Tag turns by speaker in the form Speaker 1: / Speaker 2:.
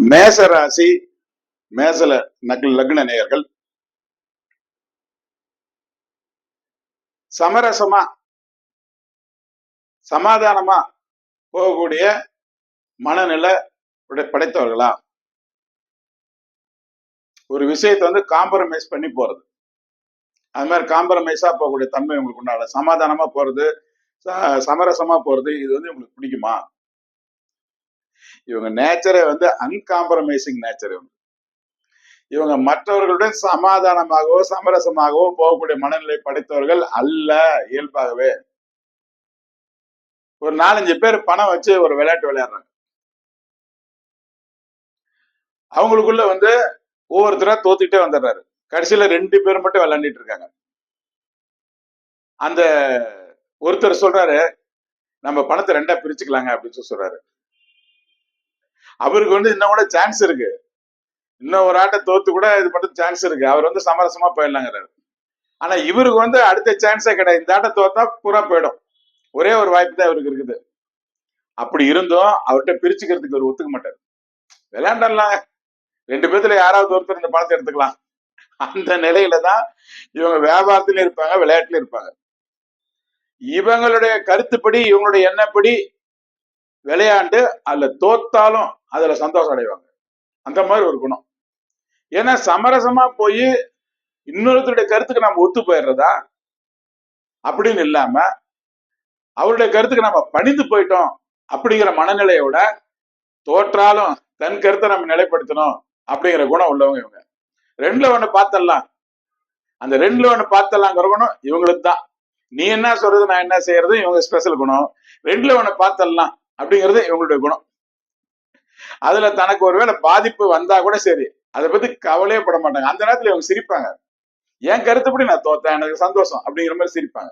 Speaker 1: மேச ராசி மேசல நகல் லக்ன நேயர்கள். சமரசமா சமாதானமா போகக்கூடிய மனநிலை படைத்தவர்களா? ஒரு விஷயத்தை வந்து காம்ப்ரமைஸ் பண்ணி போறது. அது மாதிரி காம்ப்ரமைஸா போகக்கூடிய தன்மை உங்களுக்கு உண்டான சமாதானமா போறது ச- சமரசமா போறது இது வந்து உங்களுக்கு பிடிக்குமா? இவங்க நேச்சரே வந்து அன்காம்ப்ரமைசிங் நேச்சர் இவங்க இவங்க மற்றவர்களுடன் சமாதானமாகவோ சமரசமாகவோ போகக்கூடிய மனநிலை படைத்தவர்கள் அல்ல இயல்பாகவே. ஒரு நாலஞ்சு பேர் பணம் வச்சு ஒரு விளையாட்டு விளையாடுறாங்க. அவங்களுக்குள்ள வந்து ஒவ்வொருத்தரா தோத்துக்கிட்டே வந்துடுறாரு. கடைசியில ரெண்டு பேர் மட்டும் விளையாண்டுட்டு இருக்காங்க. அந்த ஒருத்தர் சொல்றாரு நம்ம பணத்தை ரெண்டா பிரிச்சுக்கலாங்க அப்படின்னு சொல்றாரு. அவருக்கு வந்து இன்னும் கூட சான்ஸ் இருக்கு. இன்னும் ஒரு ஆட்டை தோத்து கூட இது மட்டும் சான்ஸ் இருக்கு. அவர் வந்து சமரசமா போயிடலாங்கிறாரு. ஆனா இவருக்கு வந்து அடுத்த சான்ஸே கிடையாது. இந்த ஆட்டை தோத்தா பூரா போயிடும். ஒரே ஒரு வாய்ப்பு தான் இவருக்கு இருக்குது. அப்படி இருந்தும் அவர்கிட்ட பிரிச்சுக்கிறதுக்கு அவர் ஒத்துக்க மாட்டார். விளையாண்டலாம் ரெண்டு பேர்த்துல யாராவது ஒருத்தர் இந்த பணத்தை எடுத்துக்கலாம். அந்த நிலையில தான் இவங்க வியாபாரத்திலும் இருப்பாங்க விளையாட்டுல இருப்பாங்க. இவங்களுடைய கருத்துப்படி இவங்களுடைய எண்ணப்படி விளையாண்டு அதுல தோத்தாலும் அதுல சந்தோஷம் அடைவாங்க அந்த மாதிரி ஒரு குணம். ஏன்னா சமரசமா போய் இன்னொருத்தருடைய கருத்துக்கு நம்ம ஒத்து போயிடுறதா? அப்படின்னு இல்லாம அவருடைய கருத்துக்கு நம்ம பணிந்து போயிட்டோம் அப்படிங்கிற மனநிலையோட தோற்றாலும் தன் கருத்தை நம்ம நிலைப்படுத்தணும் அப்படிங்கிற குணம் உள்ளவங்க இவங்க. ரெண்டுல ஒண்ணு பார்த்தலாம் அந்த ரெண்டுல ஒண்ணு பார்த்தலாங்கிற குணம் இவங்களுக்கு தான் நீ என்ன சொல்றது நான் என்ன செய்யறது இவங்க ஸ்பெஷல் குணம். ரெண்டுல ஒண்ணு பார்த்தலாம் அப்படிங்கிறது இவங்களுடைய குணம். அதுல தனக்கு ஒருவேளை பாதிப்பு வந்தா கூட சரி. அதை பத்தி கவலையே பட மாட்டாங்க. அந்த நேரத்துல இவங்க சிரிப்பாங்க. என் கருத்துப்படி நான் தோத்தேன். எனக்கு சந்தோஷம் அப்படிங்கிற மாதிரி சிரிப்பாங்க.